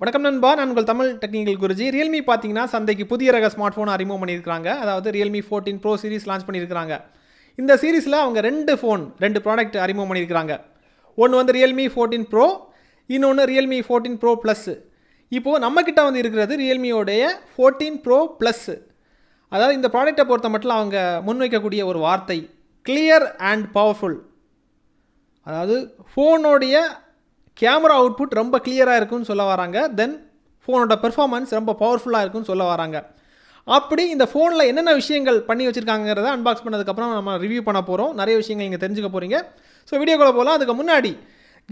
வணக்கம் நண்பா நான் உங்கள் தமிழ் டெக்னிக்கல் குருஜி. ரியல்மி பார்த்தீங்கன்னா சந்தைக்கு புதிய ரக ஸ்மார்ட் ஃபோன் அறிமுகம் பண்ணியிருக்காங்க அதாவது Realme fourteen pro series launch பண்ணியிருக்காங்க இந்த சீரிஸில் அவங்க ரெண்டு ஃபோன் ரெண்டு ப்ராடக்ட் அறிமுகம் பண்ணியிருக்காங்க ஒன்று வந்து ரியல்மி ஃபோர்டீன் ப்ரோ இன்னொன்று ரியல்மி ஃபோர்டீன் ப்ரோ ப்ளஸ் இப்போது நம்மக்கிட்ட வந்து இருக்கிறது ரியல்மியோடைய ஃபோர்டீன் ப்ரோ ப்ளஸ் அதாவது இந்த ப்ராடக்ட்டை பொறுத்த மட்டும் அவங்க முன்வைக்கக்கூடிய ஒரு வார்த்தை கிளியர் அண்ட் பவர்ஃபுல் அதாவது ஃபோனோடைய கேமரா அவுட்புட் ரொம்ப கிளியராக இருக்குன்னு சொல்ல வராங்க. தென் ஃபோனோட பெர்ஃபார்மன்ஸ் ரொம்ப பவர்ஃபுல்லாக இருக்குன்னு சொல்ல வராங்க. அப்படி இந்த ஃபோனில் என்னென்ன விஷயங்கள் பண்ணி வச்சுருக்காங்கிறத அன்பாக்ஸ் பண்ணதுக்கப்புறம் நம்ம ரிவ்யூ பண்ண போகிறோம் நிறைய விஷயங்கள் நீங்கள் தெரிஞ்சுக்க போகிறீங்க ஸோ வீடியோக்குள்ளே போகலாம் அதுக்கு முன்னாடி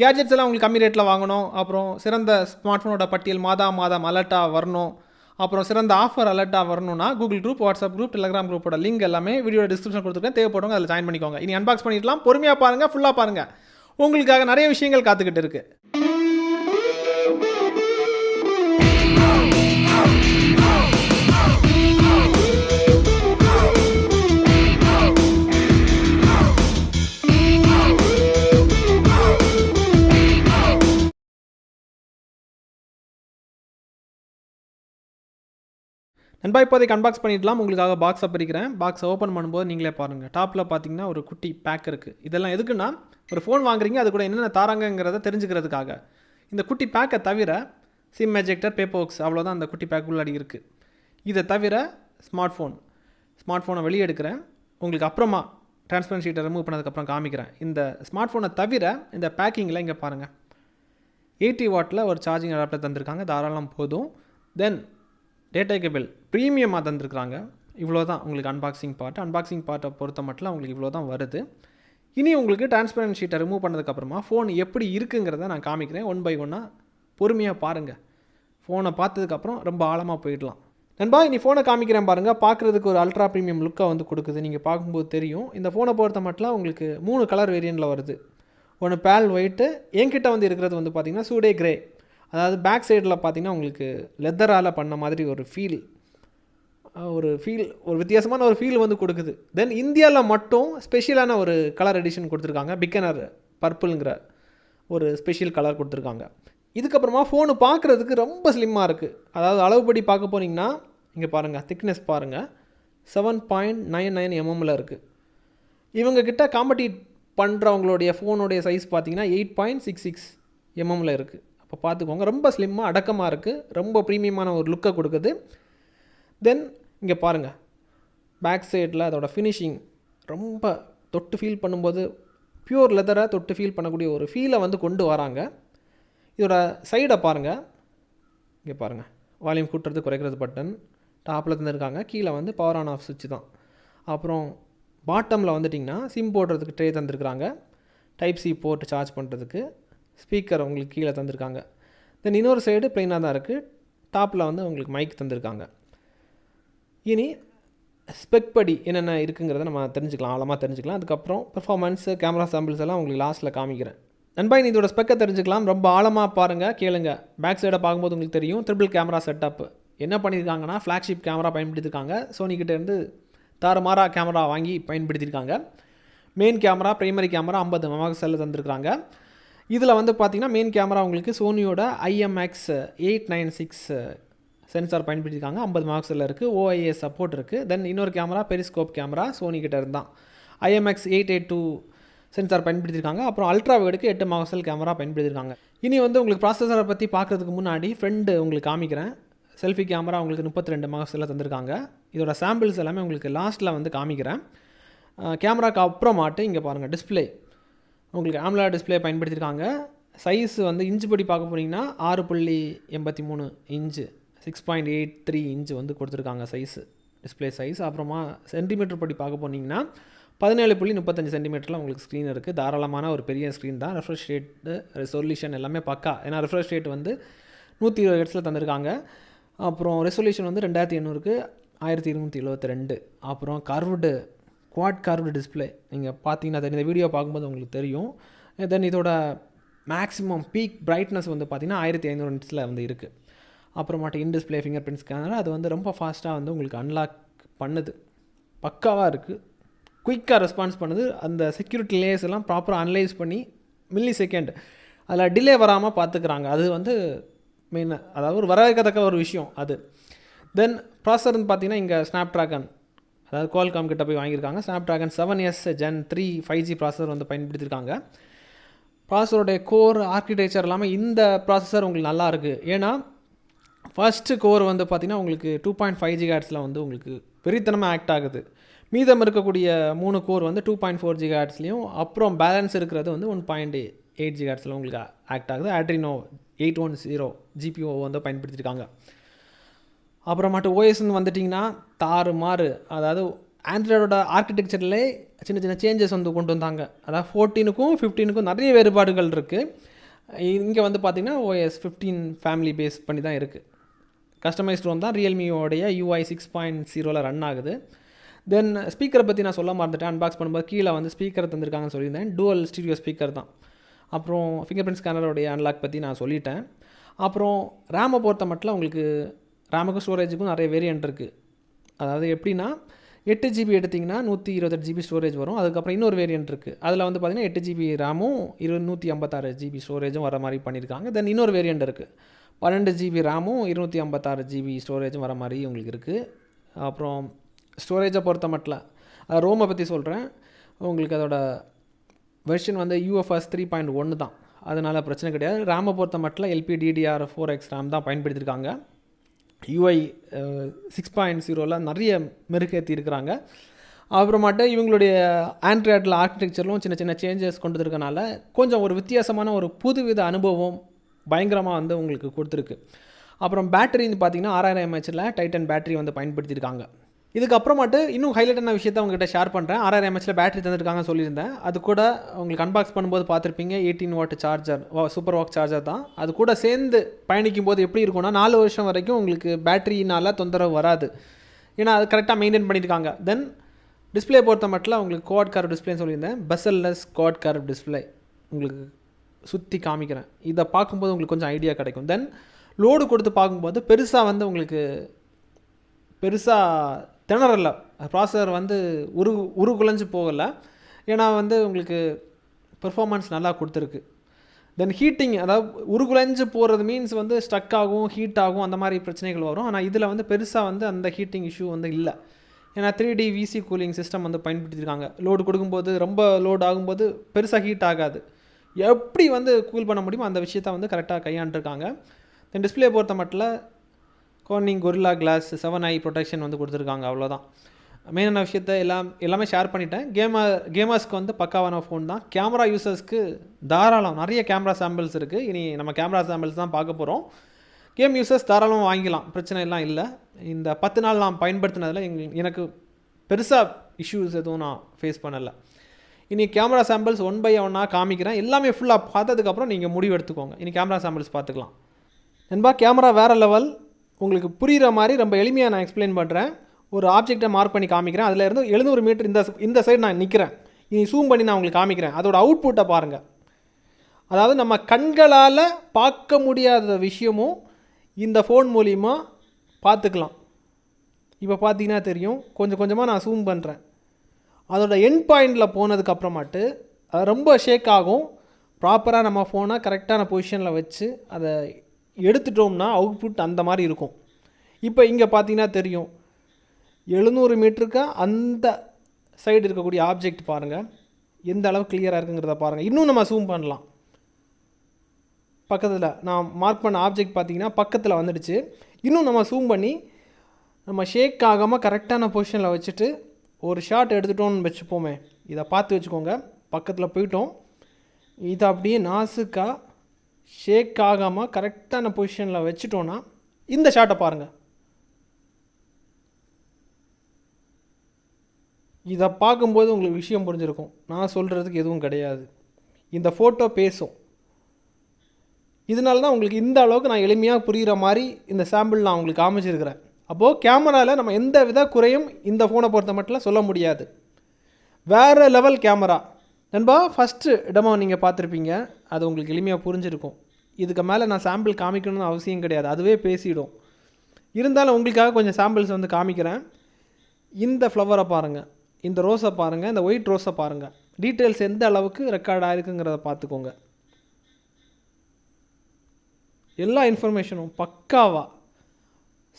கேட்ஜெட்ஸ் எல்லாம் உங்களுக்கு கம்மி ரேட்டில் வாங்கணும். அப்புறம் சிறந்த ஸ்மார்ட் ஃபோனோட பட்டியல் மாதா மாதம் அலர்ட்டாக வரணும். அப்புறம் சிறந்த ஆஃபர் அலர்ட்டாக வரணும்னா Google group WhatsApp group Telegram குரூப்போட லிங்க் எல்லாமே வீடியோ டிஸ்கிரிப்ஷன் கொடுத்துருக்கேன். தேவைப்படுவாங்க அதில் ஜாயின் பண்ணிக்கோங்க. இனி அன்பாக்ஸ் பண்ணிடலாம். பொறுமையாக பாருங்கள் ஃபுல்லாக பாருங்கள் உங்களுக்காக நிறைய விஷயங்கள் காத்துக்கிட்டு இருக்கு. நண்பா இப்போதைக்கு அன்பாக்ஸ் பண்ணிடலாம். உங்களுக்காக பாக்ஸை பிரிக்கிறேன். பாக்ஸை ஓப்பன் பண்ணும்போது நீங்களே பாருங்கள் டாப்பில் பார்த்தீங்கன்னா ஒரு குட்டி பேக் இருக்குது இதெல்லாம் எதுக்குன்னா ஒரு ஃபோன் வாங்குறீங்க அது கூட என்னென்ன தாராங்கங்கிறத தெரிஞ்சுக்கிறதுக்காக. இந்த குட்டி பேக்கை தவிர சிம் எஜெக்டர் பேப்பர் ஒர்க்ஸ் அவ்வளோதான் அந்த குட்டி பேக் உள்ளாடி இருக்குது இதை தவிர ஸ்மார்ட் ஃபோன் ஸ்மார்ட் ஃபோனை வெளியே எடுக்கிறேன். உங்களுக்கு அப்புறமா டிரான்ஸ்பரன்ட் ஷீட்டை ரிமூவ் பண்ணதுக்கப்புறம் காமிக்கிறேன். இந்த ஸ்மார்ட் ஃபோனை தவிர இந்த பேக்கிங்கில் இங்கே பாருங்கள் எயிட்டி வாட்டில் ஒரு சார்ஜிங் அடாப்டர் தந்திருக்காங்க. தாராளம் போதும். தென் டேட்டா கேபிள் ப்ரீமியமாக தந்துருக்குறாங்க. இவ்வளோ தான் உங்களுக்கு அன்பாக்சிங் பார்ட் அன்பாக்சிங் பார்ட்டை பொறுத்த மட்டும் உங்களுக்கு இவ்வளோ தான் வருது. இனி உங்களுக்கு டிரான்ஸ்பரன்ட் ஷீட்டை ரிமூவ் பண்ணதுக்கப்புறமா ஃபோன் எப்படி இருக்குங்கிறத நான் காமிக்கிறேன். ஒன் பை ஒன்னாக பொறுமையாக பாருங்கள் ஃபோனை பார்த்ததுக்கப்புறம் ரொம்ப ஆழமாக போயிடலாம். நண்பா இனி ஃபோனை காமிக்கிறேன் பாருங்கள் பார்க்குறதுக்கு ஒரு அல்ட்ரா ப்ரீமியம் லுக்காக வந்து கொடுக்குது. நீங்கள் பார்க்கும்போது தெரியும். இந்த ஃபோனை பொறுத்த மட்டும் உங்களுக்கு மூணு கலர் வேரியண்ட்டில் வருது. ஒன்று பேல் ஒயிட்டு என்கிட்ட வந்து இருக்கிறது வந்து பார்த்திங்கன்னா சூடே கிரே அதாவது பேக் சைடில் பார்த்தீங்கன்னா உங்களுக்கு லெதரால் பண்ண மாதிரி ஒரு ஃபீல் ஒரு ஃபீல் ஒரு வித்தியாசமான ஒரு ஃபீல் வந்து கொடுக்குது. தென் இந்தியாவில் மட்டும் ஸ்பெஷலான ஒரு கலர் எடிஷன் கொடுத்துருக்காங்க. பிக்கனர் பர்பிள்ங்கிற ஒரு ஸ்பெஷல் கலர் கொடுத்துருக்காங்க. இதுக்கப்புறமா ஃபோனு பார்க்குறதுக்கு ரொம்ப ஸ்லிம்மாக இருக்குது அதாவது அளவுபடி பார்க்க போனீங்கன்னா இங்கே பாருங்கள் திக்னஸ் பாருங்கள் செவன் பாயிண்ட் நைன் நைன் எம்எம்மில் இருக்குது இவங்கக்கிட்ட காம்படிட் பண்ணுறவங்களுடைய ஃபோனுடைய சைஸ் பார்த்தீங்கன்னா எயிட் பாயிண்ட் சிக்ஸ் சிக்ஸ் எம்எம்மில் இருக்குது இப்போ பார்த்துக்கோங்க. ரொம்ப ஸ்லிம்மாக அடக்கமாக இருக்குது ரொம்ப ப்ரீமியமான ஒரு லுக்கை கொடுக்குது. தென் இங்கே பாருங்கள் பேக் சைடில் அதோட ஃபினிஷிங் ரொம்ப தொட்டு ஃபீல் பண்ணும்போது பியூர் லெதரை தொட்டு ஃபீல் பண்ணக்கூடிய ஒரு ஃபீலை வந்து கொண்டு வராங்க. இதோட சைடை பாருங்கள் இங்கே பாருங்கள் வால்யூம் கூட்டுறது குறைக்கிறது பட்டன் டாப்பில் தந்துருக்காங்க. கீழே வந்து பவர் ஆன் ஆஃப் சுவிட்ச் தான். அப்புறம் பாட்டமில் வந்துட்டிங்கன்னா சிம் போடுறதுக்கு ட்ரே தந்துருக்குறாங்க. டைப் சி போட்டு சார்ஜ் பண்ணுறதுக்கு ஸ்பீக்கர் உங்களுக்கு கீழே தந்திருக்காங்க. தென் இன்னொரு சைடு ப்ளைனாக தான் இருக்குது டாப்பில் வந்து உங்களுக்கு மைக் தந்திருக்காங்க. இனி ஸ்பெக் படி என்னென்ன இருக்குங்கிறத நம்ம தெரிஞ்சுக்கலாம். ஆழமாக தெரிஞ்சுக்கலாம். அதுக்கப்புறம் பெர்ஃபார்மன்ஸு கேமரா சாம்பிள்ஸ் எல்லாம் உங்களுக்கு லாஸ்ட்டில் காமிக்கிறேன். நண்பா இனி இதோட ஸ்பெக்கை தெரிஞ்சுக்கலாம். ரொம்ப ஆழமாக பாருங்கள் கேளுங்க. பேக் சைடை பார்க்கும்போது உங்களுக்கு தெரியும். ட்ரிபிள் கேமரா செட்டப் என்ன பண்ணியிருக்காங்கன்னா ஃப்ளாக்ஷிப் கேமரா பயன்படுத்தியிருக்காங்க. சோனிக்கிட்டேருந்து தாறுமாறா கேமரா வாங்கி பயன்படுத்தியிருக்காங்க. மெயின் கேமரா ப்ரைமரி கேமரா ஐம்பது மெகாபிக்சலில் தந்திருக்கிறாங்க. இதில் வந்து பார்த்திங்கன்னா மெயின் கேமரா உங்களுக்கு சோனியோட IMX eight nine six sensor பயன்படுத்தியிருக்காங்க. ஐம்பது மார்க்ஸில் இருக்குது ஓஐஏ சப்போர்ட் இருக்குது தென் இன்னொரு கேமரா பெரிஸ்கோப் கேமரா சோனிக்கிட்ட இருந்தான். IMX eight eight two sensor பயன்படுத்தியிருக்காங்க. அப்புறம் அல்ட்ரா வேடுக்கு எட்டு மார்க்ஸல் கேமரா பயன்படுத்தியிருக்காங்க. இனி வந்து உங்களுக்கு ப்ராசஸரை பற்றி பார்க்குறதுக்கு முன்னாடி ஃப்ரெண்டு உங்களுக்கு காமிக்கிறேன். செல்ஃபி கேமரா உங்களுக்கு முப்பத்தி ரெண்டு மார்க்ஸில் தந்திருக்காங்க. இதோட சாம்பிள்ஸ் எல்லாமே உங்களுக்கு லாஸ்ட்டில் வந்து காமிக்கிறேன். கேமராக்கு அப்புறமாட்டு இங்கே பாருங்கள் டிஸ்பிளே உங்களுக்கு ஆம்லா டிஸ்பிளே பயன்படுத்தியிருக்காங்க சைஸ் வந்து இன்ச்சு படி பார்க்க போனீங்கன்னா ஆறு புள்ளி எண்பத்தி மூணு inch six point eight three inch வந்து கொடுத்துருக்காங்க சைஸு டிஸ்பிளே சைஸ் அப்புறமா சென்டிமீட்டர் படி பார்க்க போனீங்கன்னா பதினேழு புள்ளி முப்பத்தஞ்சு சென்டிமீட்டரில் உங்களுக்கு ஸ்க்ரீன் இருக்குது தாராளமான ஒரு பெரிய ஸ்க்ரீன் தான். ரெஃப்ரெஷ் ரேட்டு ரெசொல்யூஷன் எல்லாமே பக்கா. ஏன்னா ரெஃப்ரெஷ் ரேட் வந்து நூற்றி இருபது ஹெட்ஸில் தந்திருக்காங்க. அப்புறம் ரெசொல்யூஷன் வந்து ரெண்டாயிரத்தி எண்ணூறுக்கு ஆயிரத்தி இருநூற்றி எழுபத்தி ரெண்டு. அப்புறம் கர்வ்டு குவாட் கர்வ்டு டிஸ்பிளே நீங்கள் பார்த்தீங்கன்னா தெரியும். இந்த வீடியோ பார்க்கும்போது உங்களுக்கு தெரியும். தென் இதோட மேக்ஸிமம் பீக் பிரைட்னஸ் வந்து பார்த்திங்கன்னா ஆயிரத்தி ஐநூறு நிட்ஸில் வந்து இருக்குது அப்புறமாட்டு in display finger print scanner அது வந்து ரொம்ப ஃபாஸ்ட்டாக வந்து உங்களுக்கு அன்லாக் பண்ணுது. பக்காவாக இருக்குது குயிக்காக ரெஸ்பான்ஸ் பண்ணுது. அந்த செக்யூரிட்டி லேயர்ஸ் எல்லாம் ப்ராப்பராக அனலைஸ் பண்ணி மில்லி செகண்ட் அதில் டிலே வராமல் பார்த்துக்கிறாங்க. அது வந்து மெயின் அதாவது ஒரு வரவேற்கத்தக்க ஒரு விஷயம் அது. தென் ப்ராசர் வந்து பார்த்தீங்கன்னா இங்கே ஸ்னாப் ட்ராகன் அதாவது குவால்காம் கிட்ட போய் வாங்கியிருக்காங்க. Snapdragon seven S Gen three five G processor வந்து பயன்படுத்தியிருக்காங்க. ப்ராசஸருடைய கோர் ஆர்கிடெக்சர் இல்லாமல் இந்த ப்ராசஸர் உங்களுக்கு நல்லா இருக்குது ஏன்னா ஃபஸ்ட்டு கோர் வந்து பார்த்திங்கன்னா உங்களுக்கு டூ பாயிண்ட் ஃபைவ் ஜி ஹேட்ஸில் வந்து உங்களுக்கு வெறித்தனமாக ஆக்ட் ஆகுது. மீதம் இருக்கக்கூடிய மூணு கோர் வந்து டூ பாயிண்ட் ஃபோர் ஜி ஜிகாட்ஸ்லையும் அப்புறம் பேலன்ஸ் இருக்கிறது வந்து ஒன் பாயிண்ட் எயிட் ஜி ஹேட்ஸில் உங்களுக்கு ஆக்ட் ஆகுது. Adreno eight one zero GPU வந்து பயன்படுத்தியிருக்காங்க. அப்புறமாட்டு ஓஎஸ்ன்னு வந்துட்டிங்கன்னா தாறு மாறு அதாவது ஆண்ட்ராய்டோட ஆர்கிடெக்சர்லேயே சின்ன சின்ன சேஞ்சஸ் வந்து கொண்டு வந்தாங்க. அதாவது ஃபோர்டீனுக்கும் ஃபிஃப்டீனுக்கும் நிறைய வேறுபாடுகள் இருக்குது இங்கே வந்து பார்த்திங்கன்னா ஓஎஸ் ஃபிஃப்டீன் ஃபேமிலி பேஸ் பண்ணி தான் இருக்குது கஸ்டமைஸ்ட் ரோம் தான் ரியல்மியோடைய யூஐ சிக்ஸ் பாயிண்ட் ஜீரோவில் ரன் ஆகுது. தென் ஸ்பீக்கரை பற்றி நான் சொல்ல மறந்துட்டேன். அன்பாக்ஸ் பண்ணும்போது கீழே வந்து ஸ்பீக்கர் தந்திருக்காங்கன்னு சொல்லியிருந்தேன். டூவல் ஸ்டீரியோ ஸ்பீக்கர் தான். அப்புறம் ஃபிங்கர் பிரிண்ட் ஸ்கேனருடைய அன்லாக் பற்றி நான் சொல்லிட்டேன். அப்புறம் ரேமை பொறுத்த மட்டும் உங்களுக்கு ரேமுக்கும் ஸ்டோரேஜுக்கும் நிறைய வேரியன்ட் இருக்குது அதாவது எப்படின்னா எட்டு ஜிபி எடுத்திங்கன்னா நூற்றி இருபத்தெட்டு ஜிபி ஸ்டோரேஜ் வரும். அதுக்கப்புறம் இன்னொரு வேரியன்ட் இருக்குது அதில் வந்து பார்த்திங்கன்னா எட்டு ஜிபி ரேமும் இரு நூற்றி ஐம்பத்தாறு ஜிபி ஸ்டோரேஜும் வர மாதிரி பண்ணியிருக்காங்க. தென் இன்னொரு வேரியன்ட் இருக்குது பன்னெண்டு ஜிபி ரேமும் இருநூற்றி ஐம்பத்தாறு ஜிபி ஸ்டோரேஜும் வர மாதிரி உங்களுக்கு இருக்குது அப்புறம் ஸ்டோரேஜை பொறுத்த மட்டும் ரோமை பற்றி சொல்கிறேன் உங்களுக்கு அதோட வெர்ஷன் வந்து யூஎஃப்எஸ் த்ரீ பாயிண்ட் ஒன்று தான். அதனால் பிரச்சனை கிடையாது. ரேமை பொறுத்த மட்டும் எல்பிடிடிஆர் ஃபோர் எக்ஸ் ரேம் தான் பயன்படுத்தியிருக்காங்க. யூஐ சிக்ஸ் பாயிண்ட் ஜீரோவில் நிறைய மெருகேற்றி இருக்கிறாங்க அப்புறமாட்ட இவங்களுடைய ஆண்ட்ராய்டில் ஆர்கிடெக்சர்லும் சின்ன சின்ன சேஞ்சஸ் கொண்டு இருக்கனால கொஞ்சம் ஒரு வித்தியாசமான ஒரு புதுவித அனுபவம் பயங்கரமாக வந்து உங்களுக்கு கொடுத்துருக்கு. அப்புறம் பேட்டரின்னு பார்த்தீங்கன்னா ஆறாயிரம் எம்ஹெச்சில் டைட்டன் பேட்டரி வந்து பயன்படுத்தியிருக்காங்க. இதுக்கப்புறமாட்டு இன்னும் ஹைலைட்டான விஷயத்தை உங்ககிட்ட ஷேர் பண்ணுறேன் ஆறாயிரம் எம்ஹெச்சில் பேட்டரி தந்திருக்காங்கன்னு சொல்லியிருந்தேன். அது கூட உங்களுக்கு அன்பாக்ஸ் பண்ணும்போது பார்த்துருப்பீங்க eighteen watt charger super VOOC charger தான். அது கூட சேர்ந்து பயணிக்கும் போது எப்படி இருக்கும்னா நாலு வருஷம் வரைக்கும் உங்களுக்கு பேட்டரினால் தொந்தரவு வராது. ஏன்னா அது கரெக்டாக மெயின்டைன் பண்ணியிருக்காங்க. தென் டிஸ்பிளே பொறுத்த மட்டும் உங்களுக்கு கோட் கர்வ் டிஸ்பிளேன்னு சொல்லியிருந்தேன். பஸ்ஸல்லெஸ் கோட் கர்வ் டிஸ்பிளே உங்களுக்கு சுற்றி காமிக்கிறேன். இதை பார்க்கும்போது உங்களுக்கு கொஞ்சம் ஐடியா கிடைக்கும். தென் லோடு கொடுத்து பார்க்கும்போது பெருசாக வந்து உங்களுக்கு பெருசாக திணறல. ப்ராசஸர் வந்து உரு உருகுலைஞ்சு போகலை. ஏன்னா வந்து உங்களுக்கு பெர்ஃபார்மன்ஸ் நல்லா கொடுத்துருக்கு. தென் ஹீட்டிங் அதாவது உருகுலைஞ்சு போகிறது மீன்ஸ் வந்து ஸ்டக் ஆகும் ஹீட் ஆகும் அந்த மாதிரி பிரச்சனைகள் வரும். ஆனால் இதில் வந்து பெருசாக வந்து அந்த ஹீட்டிங் இஷ்யூ வந்து இல்லை. ஏன்னா three D VC cooling system வந்து பயன்படுத்தியிருக்காங்க லோடு கொடுக்கும்போது ரொம்ப லோடு ஆகும்போது பெருசாக ஹீட் ஆகாது. எப்படி வந்து கூல் பண்ண முடியுமோ அந்த விஷயத்த வந்து கரெக்டாக கையாண்டுருக்காங்க. தென் டிஸ்பிளே பொறுத்த மட்டும் Corning Gorilla Glass seven i protection வந்து கொடுத்துருக்காங்க அவ்வளோதான் மெயினான விஷயத்த எல்லாம் எல்லாமே ஷேர் பண்ணிட்டேன். கேமர் கேமர்ஸ்க்கு வந்து பக்காவான ஃபோன் தான். கேமரா யூசர்ஸ்க்கு தாராளம் நிறைய கேமரா சாம்பிள்ஸ் இருக்குது இனி நம்ம கேமரா சாம்பிள்ஸ் தான் பார்க்க போகிறோம் கேம் யூசர்ஸ் தாராளமாக வாங்கிக்கலாம் பிரச்சனை எல்லாம் இல்லை. இந்த பத்து நாள் நான் பயன்படுத்தினதில் எங் எனக்கு பெருசாக இஷ்யூஸ் எதுவும் நான் ஃபேஸ் பண்ணலை. இனி கேமரா சாம்பிள்ஸ் ஒன் பை ஒன்னாக காமிக்கிறேன். எல்லாமே ஃபுல்லாக பார்த்ததுக்கப்புறம் நீங்கள் முடிவு எடுத்துக்கோங்க. இனி கேமரா சாம்பிள்ஸ் பார்த்துக்கலாம். நண்பா கேமரா வேறு லெவல் உங்களுக்கு புரிகிற மாதிரி ரொம்ப எளிமையாக நான் எக்ஸ்பிளைன் பண்ணுறேன் ஒரு ஆப்ஜெக்டை மார்க் பண்ணி காமிக்கிறேன். அதில் இருந்து எழுநூறு மீட்டர் இந்த இந்த சைடு நான் நிற்கிறேன் இனி ஜூம் பண்ணி நான் உங்களுக்கு காமிக்கிறேன். அதோட அவுட்புட்டை பாருங்கள் அதாவது நம்ம கண்களால் பார்க்க முடியாத விஷயமும் இந்த ஃபோன் மூலிமா பார்த்துக்கலாம். இப்போ பார்த்தீங்கன்னா தெரியும். கொஞ்சம் கொஞ்சமாக நான் ஜூம் பண்ணுறேன் அதோட என் பாயிண்டில் போனதுக்கப்புறமாட்டு அது ரொம்ப ஷேக் ஆகும். ப்ராப்பராக நம்ம ஃபோனை கரெக்டான பொசிஷனில் வச்சு அதை எடுத்துட்டோம்னா அவுட்புட் அந்த மாதிரி இருக்கும். இப்போ இங்கே பார்த்தீங்கன்னா தெரியும். எழுநூறு மீட்டருக்கு அந்த சைடு இருக்கக்கூடிய ஆப்ஜெக்ட் பாருங்கள் எந்த அளவு கிளியராக இருக்குங்கிறத பாருங்கள் இன்னும் நம்ம சூம் பண்ணலாம். பக்கத்தில் நான் மார்க் பண்ண ஆப்ஜெக்ட் பார்த்தீங்கன்னா பக்கத்தில் வந்துடுச்சு. இன்னும் நம்ம சூம் பண்ணி நம்ம ஷேக் ஆகாமல் கரெக்டான பொசிஷனில் வச்சுட்டு ஒரு ஷாட் எடுத்துட்டோம்னு வச்சுப்போமே. இதை பார்த்து வச்சுக்கோங்க. பக்கத்தில் போயிட்டோம். இதை அப்படியே நாசுக்காக ஷேக் ஆகாமல் கரெக்டான பொசிஷனில் வச்சுட்டோன்னா இந்த ஷாட்டை பாருங்கள் இதை பார்க்கும்போது உங்களுக்கு விஷயம் புரிஞ்சிருக்கும். நான் சொல்கிறதுக்கு எதுவும் கிடையாது. இந்த ஃபோட்டோ பேசும். இதனால தான் உங்களுக்கு இந்த அளவுக்கு நான் எளிமையாக புரிகிற மாதிரி இந்த சாம்பிள் நான் உங்களுக்கு காமிச்சிருக்கிறேன். அப்போது கேமராவில் நம்ம எந்த வித குறையும் இந்த ஃபோனை பொறுத்த மட்டும் சொல்ல முடியாது. வேறு லெவல் கேமரா நண்பா ஃபஸ்ட்டு இடமா நீங்கள் பார்த்துருப்பீங்க. அது உங்களுக்கு எளிமையாக புரிஞ்சிருக்கும். இதுக்கு மேலே நான் சாம்பிள் காமிக்கணும்னு அவசியம் கிடையாது. அதுவே பேசிடும். இருந்தாலும் உங்களுக்காக கொஞ்சம் சாம்பிள்ஸ் வந்து காமிக்கிறேன். இந்த ஃப்ளவரை பாருங்கள் இந்த ரோஸை பாருங்கள் இந்த ஒயிட் ரோஸை பாருங்கள் டீட்டெயில்ஸ் எந்த அளவுக்கு ரெக்கார்ட் ஆயிருக்குங்கிறத பார்த்துக்கோங்க. எல்லா இன்ஃபர்மேஷனும் பக்காவாக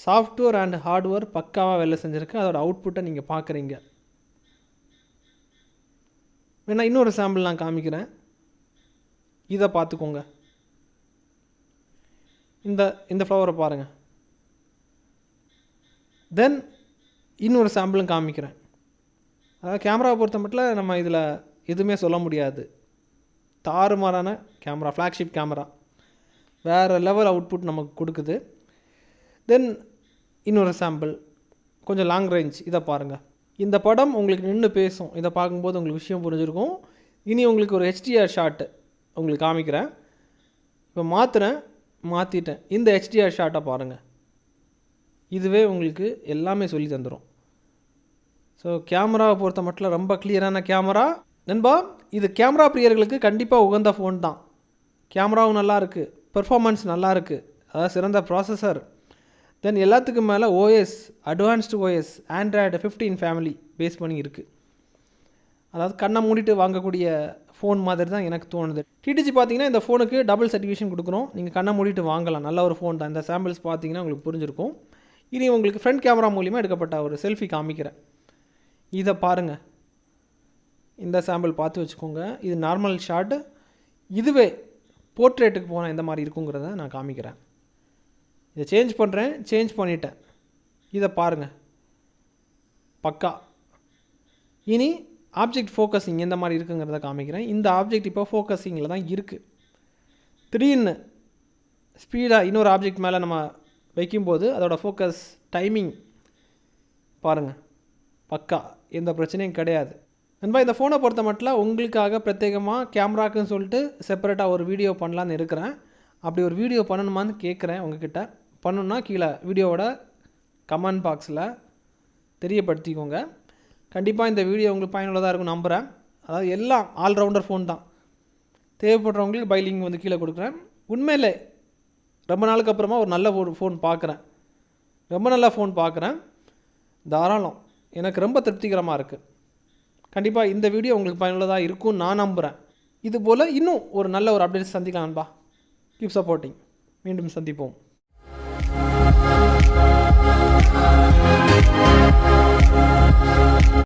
சாஃப்ட்வேர் அண்ட் ஹார்ட்வேர் பக்காவாக வேலை செஞ்சுருக்கு. அதோட அவுட்புட்டை நீங்கள் பார்க்குறீங்க. வேணா இன்னொரு சாம்பிள் நான் காமிக்கிறேன். இதை பார்த்துக்கோங்க. இந்த இந்த ஃப்ளவரை பாருங்கள் தென் இன்னொரு சாம்பிளும் காமிக்கிறேன். அதாவது கேமராவை பொறுத்த மட்டும் நம்ம இதில் எதுவுமே சொல்ல முடியாது. தாறுமாறான கேமரா ஃப்ளாக்ஷிப் கேமரா வேறு லெவல் அவுட்புட் நமக்கு கொடுக்குது. தென் இன்னொரு சாம்பிள் கொஞ்சம் லாங் ரேஞ்ச் இதை பாருங்கள் இந்த படம் உங்களுக்கு நின்று பேசும். இதை பார்க்கும்போது உங்களுக்கு விஷயம் புரிஞ்சிருக்கும். இனி உங்களுக்கு ஒரு ஹெச்டிஆர் ஷாட்டு உங்களுக்கு காமிக்கிறேன். இப்போ மாற்றுறேன் மாற்றிட்டேன் இந்த ஹெச்டிஆர் ஷாட்டை பாருங்கள் இதுவே உங்களுக்கு எல்லாமே சொல்லி தந்துடும் ஸோ கேமராவை பொறுத்த மட்டும் ரொம்ப கிளியரான கேமரா நண்பா இது கேமரா பிரியர்களுக்கு கண்டிப்பாக உகந்த ஃபோன் தான். கேமராவும் நல்லாயிருக்கு பெர்ஃபார்மன்ஸ் நல்லாயிருக்கு அதாவது சிறந்த ப்ராசஸர் தென் எல்லாத்துக்கும் மேலே OS advanced OS Android fifteen family base பண்ணி இருக்குது அதாவது கண்ணை மூடிட்டு வாங்கக்கூடிய ஃபோன் மாதிரி தான் எனக்கு தோணுது. டிடிஜி பார்த்தீங்கன்னா இந்த ஃபோனுக்கு டபுள் சர்டிஃபிகேஷன் கொடுக்குறோம். நீங்கள் கண்ணை மூடிட்டு வாங்கலாம். நல்ல ஒரு ஃபோன் தான். இந்த சாம்பிள்ஸ் பார்த்தீங்கன்னா உங்களுக்கு புரிஞ்சிருக்கும். இனி உங்களுக்கு ஃப்ரண்ட் கேமரா மூலிமா எடுக்கப்பட்ட ஒரு செல்ஃபி காமிக்கிறேன். இதை பாருங்கள் இந்த சாம்பிள் பார்த்து வச்சுக்கோங்க. இது நார்மல் ஷாட்டு இதுவே போர்ட்ரேட்டுக்கு போனால் எந்த மாதிரி இருக்குங்கிறத நான் காமிக்கிறேன். இதை சேஞ்ச் பண்ணுறேன் சேஞ்ச் பண்ணிட்டேன். இதை பாருங்கள் பக்கா. இனி ஆப்ஜெக்ட் ஃபோக்கஸிங் எந்த மாதிரி இருக்குங்கிறத காமிக்கிறேன். இந்த ஆப்ஜெக்ட் இப்போ ஃபோக்கஸிங்கில் தான் இருக்குது திடீர்னு ஸ்பீடாக இன்னொரு ஆப்ஜெக்ட் மேலே நம்ம வைக்கும்போது அதோட ஃபோக்கஸ் டைமிங் பாருங்கள் பக்கா எந்த பிரச்சனையும் கிடையாது. நண்பா இந்த ஃபோனை பொறுத்த மட்டும் உங்களுக்காக பிரத்யேகமாக கேமராக்குன்னு சொல்லிட்டு செப்பரேட்டாக ஒரு வீடியோ பண்ணலான்னு இருக்கிறேன். அப்படி ஒரு வீடியோ பண்ணணுமான்னு கேட்குறேன் உங்ககிட்ட. பண்ணணுன்னா கீழே வீடியோவோட கமெண்ட் பாக்ஸில் தெரியப்படுத்திக்கோங்க. கண்டிப்பாக இந்த வீடியோ உங்களுக்கு பயனுள்ளதாக இருக்கும் நம்புகிறேன் அதாவது எல்லாம் ஆல்ரவுண்டர் ஃபோன் தான். தேவைப்படுறவங்களுக்கு பை லிங்க் வந்து கீழே கொடுக்குறேன். உண்மையிலே ரொம்ப நாளுக்கு அப்புறமா ஒரு நல்ல ஒரு ஃபோன் பார்க்குறேன். ரொம்ப நல்ல ஃபோன் பார்க்குறேன். தாராளம். எனக்கு ரொம்ப திருப்திகரமாக இருக்குது கண்டிப்பாக இந்த வீடியோ உங்களுக்கு பயனுள்ளதாக இருக்கும்னு நான் நம்புகிறேன் இது போல் இன்னும் ஒரு நல்ல ஒரு அப்டேட் சந்திக்கலாம் நண்பா. கீப் சப்போர்ட்டிங் மீண்டும் சந்திப்போம்.